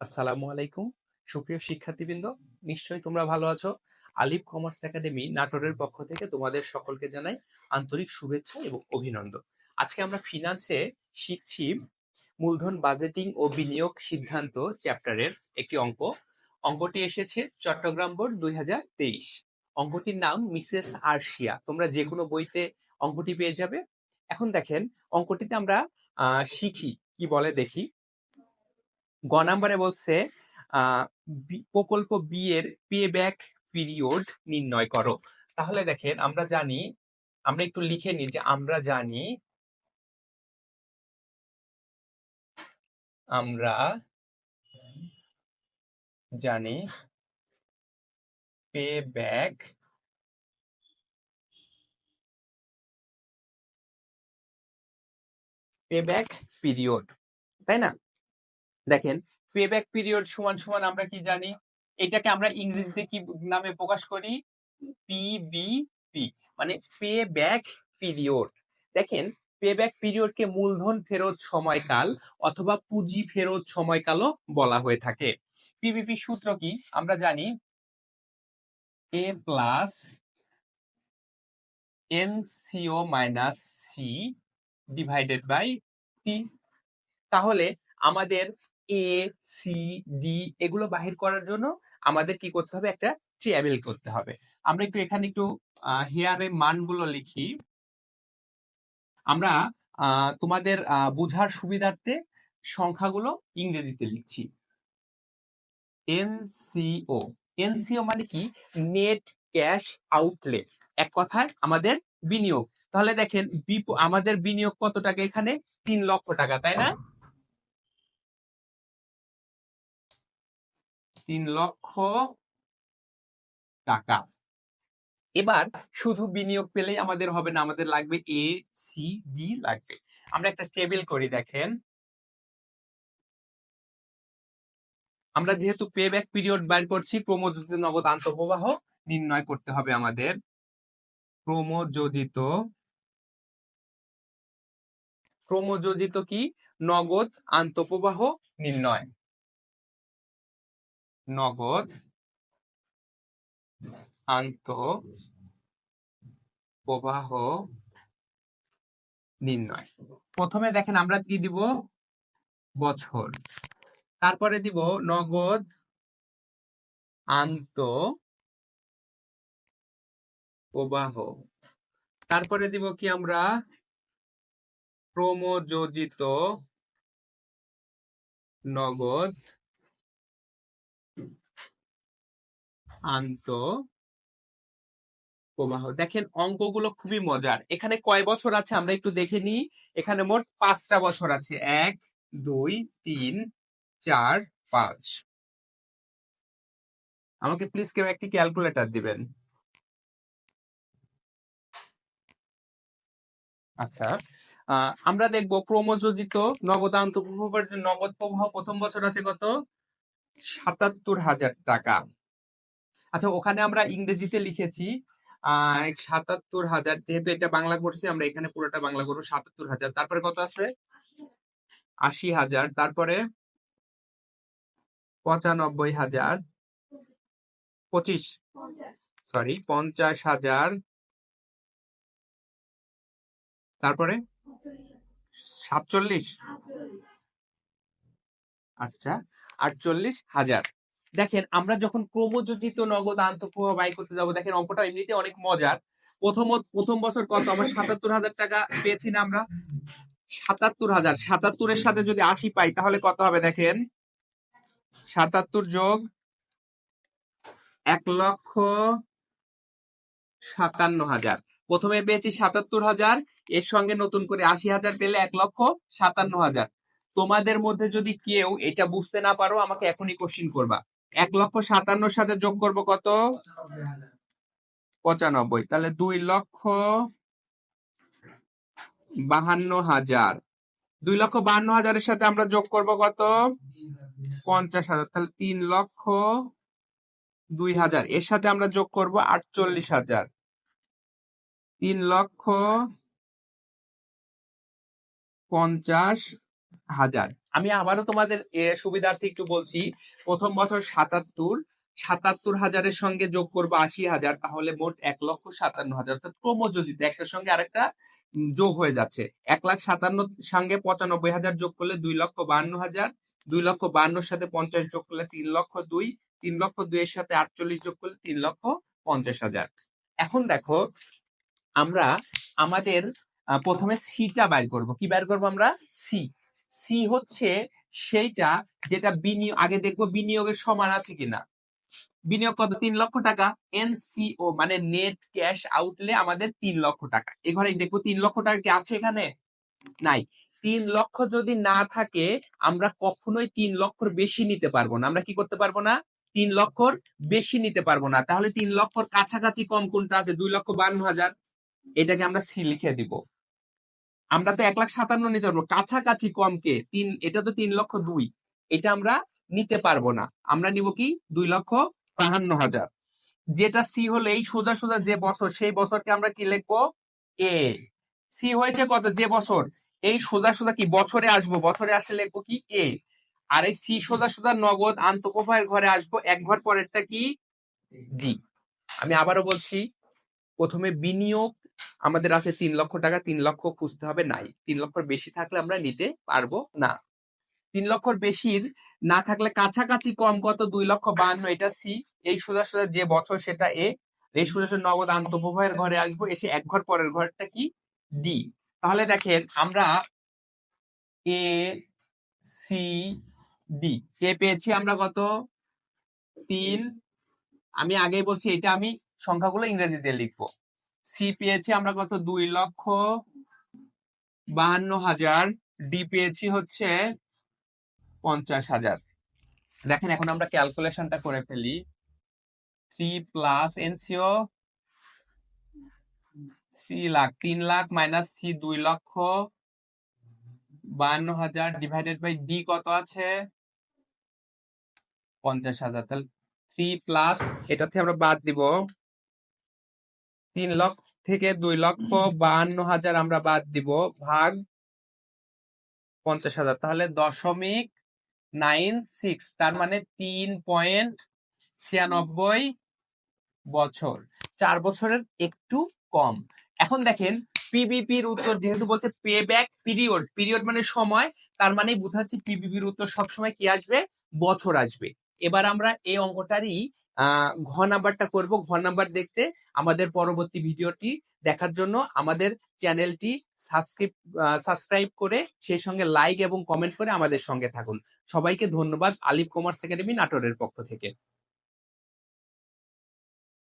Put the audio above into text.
আসসালামু আলাইকুম। সুপ্রিয় শিক্ষার্থীবৃন্দ, নিশ্চয়ই তোমরা ভালো আছো। আলিফ কমার্স একাডেমি নাটোরের পক্ষ থেকে তোমাদের সকলকে জানাই আন্তরিক শুভেচ্ছা এবং অভিনন্দন। আজকে আমরা ফিনান্সে শিখছি মূলধন বাজেটিং ও বিনিয়োগ সিদ্ধান্ত চ্যাপ্টারের একটি অঙ্ক। অঙ্কটি এসেছে চট্টগ্রাম বোর্ড দুই হাজার তেইশ। অঙ্কটির নাম মিসেস আরশিয়া। তোমরা যে কোনো বইতে অঙ্কটি পেয়ে যাবে। এখন দেখেন, অঙ্কটিতে আমরা শিখি, কি বলে দেখি। গ নাম্বারে বলছে প্রকল্প বি এর পে ব্যাক পিরিয়ড নির্ণয় করো। তাহলে দেখেন আমরা জানি, আমরা একটু লিখে নিই যে আমরা জানি আমরা জানি pay back pay back period তাই না? দেখেন পে ব্যাক পিরিয়ড সমান সমান আমরা কি জানি? এটাকে আমরা ইংরেজিতে কি নামে প্রকাশ করি? পিবিপি মানে পে ব্যাক পিরিয়ড দেখেন পে ব্যাক পিরিয়ডকে মূলধন ফেরত সময়কাল অথবা পুঁজি ফেরত সময়কালও বলা হয়ে থাকে। পিবিপি সূত্র কি? আমরা জানি A plus NCO minus C divided by T তাহলে আমাদের এ সি ডি এগুলো বাহির করার জন্য আমাদের কি করতে হবে? একটা টেবিল করতে হবে। আমরা একটু এখানে একটু হেয়ারে মানগুলো লিখি। আমরা তোমাদের বোঝার সুবিধার্থে সংখ্যাগুলো ইংরেজিতে লিখছি। এনসিও এনসিও মানে কি? নেট ক্যাশ আউটলে এক কথায় আমাদের বিনিয়োগ। তাহলে দেখেন আমাদের বিনিয়োগ কত টাকা এখানে? তিন লক্ষ টাকা, তাই না? তিন লক্ষ টাকা। এবার শুধু বিনিয়োগ পেলেই আমাদের হবে না, আমাদের লাগবে এ সি ডি লাগবে। আমরা একটা টেবিল করি, দেখেন। আমরা যেহেতু পে ব্যাক পিরিয়ড বের করছি, ক্রমযোজিত নগদ আন্তঃপ্রবাহ নির্ণয় করতে হবে আমাদের। ক্রমযোজিত ক্রমযোজিত কি? নগদ আন্তঃপ্রবাহ নির্ণয়। নগদ আন্ত প্রবাহ নির্ণয়। প্রথমে দেখেন আমরা কি দিব? বছর। তারপরে দিব নগদ আন্ত প্রবাহ। তারপরে দিব কি আমরা? ক্রমযোজিত নগদ আন্ত প্রবাহ দেখেন, অঙ্কগুলো খুবই মজার। এখানে কয় বছর আছে আমরা একটু দেখে নিই। এখানে মোট পাঁচটা বছর আছে। এক, দুই, তিন, চার, পাঁচ। আমাকে প্লিজ কেউ একটি ক্যালকুলেটর দিবেন। আচ্ছা আমরা দেখব ক্রমযোজিত নগদান্ত প্রবাহের নগদ প্রবাহ প্রথম বছর আছে কত? সাতাত্তর হাজার টাকা। আচ্ছা ওখানে আমরা ইংরেজিতে লিখেছি সাতাত্তর হাজার, যেহেতু এটা বাংলা করছি, আমরা এখানে পুরোটা বাংলা করব, সাতাত্তর হাজার। তারপরে কত আছে? আশি হাজার। তারপরে পঁচানব্বই হাজার, পঁচিশ সরি পঞ্চাশ হাজার, তারপরে সাতচল্লিশ আচ্ছা আটচল্লিশ হাজার। দেখেন, আমরা যখন ক্রমযোজিত নগদ আন্তঃপ্রবাহ ব্যয় করতে যাব, দেখেন অঙ্কটা এমনিতে অনেক মজার। প্রথম প্রথম বছর কত? আমরা সাতাত্তর হাজার টাকা পেয়েছি না আমরা? সাতাত্তর হাজার। সাতাত্তরের সাথে যদি আশি পাই, তাহলে কত হবে দেখেন? সাতাত্তর যোগ এক লক্ষ সাতান্ন হাজার। প্রথমে পেয়েছি সাতাত্তর হাজার, এর সঙ্গে নতুন করে আশি হাজার পেলে এক লক্ষ সাতান্ন হাজার। তোমাদের মধ্যে যদি কেউ এটা বুঝতে না পারো, আমাকে এখনই কোশ্চিন করবা। এক লক্ষ সাতান্নর সাথে যোগ করব কত? পঁচানব্বই। তাহলে দুই লক্ষ বাহান্ন হাজার। দুই লক্ষ বাহান্ন হাজারের সাথে আমরা যোগ করব কত? পঞ্চাশ হাজার। তাহলে তিন লক্ষ দুই হাজার। এর সাথে আমরা যোগ করব আটচল্লিশ হাজার। তিন লক্ষ পঞ্চাশ হাজার। আমি আবারও তোমাদের সুবিধার্থে একটু বলছি, প্রথম বছর সাতাত্তর সাতাত্তর হাজারের সঙ্গে যোগ করব আশি হাজার, তাহলে মোট এক লক্ষ সাতান্ন হাজার। অর্থাৎ ক্রমযোজিত একটার সঙ্গে আরেকটা যোগ হয়ে যাচ্ছে। এক লাখ সাতান্ন সঙ্গে পঁচানব্বই হাজার যোগ করলে দুই লক্ষ বান্ন হাজার, দুই লক্ষ বান্নর সাথে পঞ্চাশ যোগ করলে তিন লক্ষ দুই, তিন লক্ষ দুইয়ের সাথে আটচল্লিশ যোগ করলে তিন লক্ষ পঞ্চাশ হাজার। এখন দেখো, আমরা আমাদের প্রথমে সিটা বাইর করব। কি বাইর করব আমরা? সি সি হচ্ছে সেইটা যেটা বিনিয়োগ, আগে দেখব বিনিয়োগের সমান আছে কিনা। বিনিয়োগ কত? তিন লক্ষ টাকা। এনসিও মানে নেট ক্যাশ আউটলে আমাদের তিন লক্ষ টাকা। এ ঘরে দেখব তিন লক্ষ টাকা কি আছে এখানে? নাই। তিন লক্ষ যদি না থাকে, আমরা কখনোই তিন লক্ষর বেশি নিতে পারব না। আমরা কি করতে পারব না? তিন লক্ষর বেশি নিতে পারব না। তাহলে তিন লক্ষর কাছাকাছি কম কোনটা আছে? দুই লক্ষ বান্ন হাজার। এটাকে আমরা সি লিখে দিব। আমরা তো এক লাখ সাতান্ন নিতে পারব। কাছাকাছি কমকে তিন, এটা তো তিন লক্ষ দুই। এটা আমরা নিতে পারব না। আমরা নিব কি? দুই লক্ষ বাহান্ন হাজার। যেটা সি হলে এই সোজা সোজা যে বছর, সেই বছরকে আমরা কি লিখব? এ সি হয়েছে কত? যে বছর। এই সোজা সোজা কি? বছরে আসব। বছরে আসলে লিখব কি? এ আর এই সি সোজা সোজা নগদ আন্তঃপ্রবাহের ঘরে আসব। এক ঘর পরেরটা কি? ডি আমি আবারও বলছি, প্রথমে বিনিয়োগ আমাদের আছে তিন লক্ষ টাকা, তিন লক্ষ খুঁজতে হবে নাই। তিন লক্ষর বেশি থাকলে আমরা নিতে পারব না। তিন লক্ষর বেশির না থাকলে কাছাকাছি কম কত? দুই লক্ষ বাহান্ন, এটা সি এই সোজা সোজা যে বছর সেটা এ এই সোজা সোজা নগদ আন্তঃপ্রবাহের ঘরে আসব, এসে এক ঘর পরের ঘরটা কি? ডি তাহলে দেখেন, আমরা এ সি ডি কে পেয়েছি আমরা কত? তিন। আমি আগেই বলছি, এটা আমি সংখ্যাগুলো ইংরেজিতে লিখব। সি পেয়েছি আমরা কত? দুই লক্ষ বাহান্ন হাজার। ডি পেয়েছি হচ্ছে পঞ্চাশ হাজার। দেখেন, এখন আমরা ক্যালকুলেশনটা করে ফেলি। Three plus NCO three lakh, তিন লাখ মাইনাস সি দুই লক্ষ বাহান্ন হাজার ডিভাইডেড বাই ডি কত আছে? পঞ্চাশ হাজার। তাহলে থ্রি প্লাস এটাতে আমরা বাদ দিব তিন লক্ষ থেকে দুই লক্ষ বাহান্ন হাজার আমরা বাদ দিব, ভাগ পঞ্চাশ হাজার। তাহলে দশমিক নাইন সিক্স, তার মানে তিন পয়েন্ট ছিয়ানব্বই বছর। চার বছরের একটু কম। এখন দেখেন পিবিপির উত্তর যেহেতু বলছে পে ব্যাক পিরিয়ড পিরিয়ড মানে সময়, তার মানে বোঝাচ্ছে পিবিপির উত্তর সবসময় কি আসবে? বছর আসবে। এবার আমরা এই অঙ্কটারই ঘ নাম্বারটা করব। ঘ নাম্বার দেখতে আমাদের পরবর্তী ভিডিওটি দেখার জন্য আমাদের চ্যানেলটি সাবস্ক্রাইব সাবস্ক্রাইব করে সেই সঙ্গে লাইক এবং কমেন্ট করে আমাদের সঙ্গে থাকুন। সবাইকে ধন্যবাদ আলিফ কুমার একাডেমি নাটোরের পক্ষ থেকে।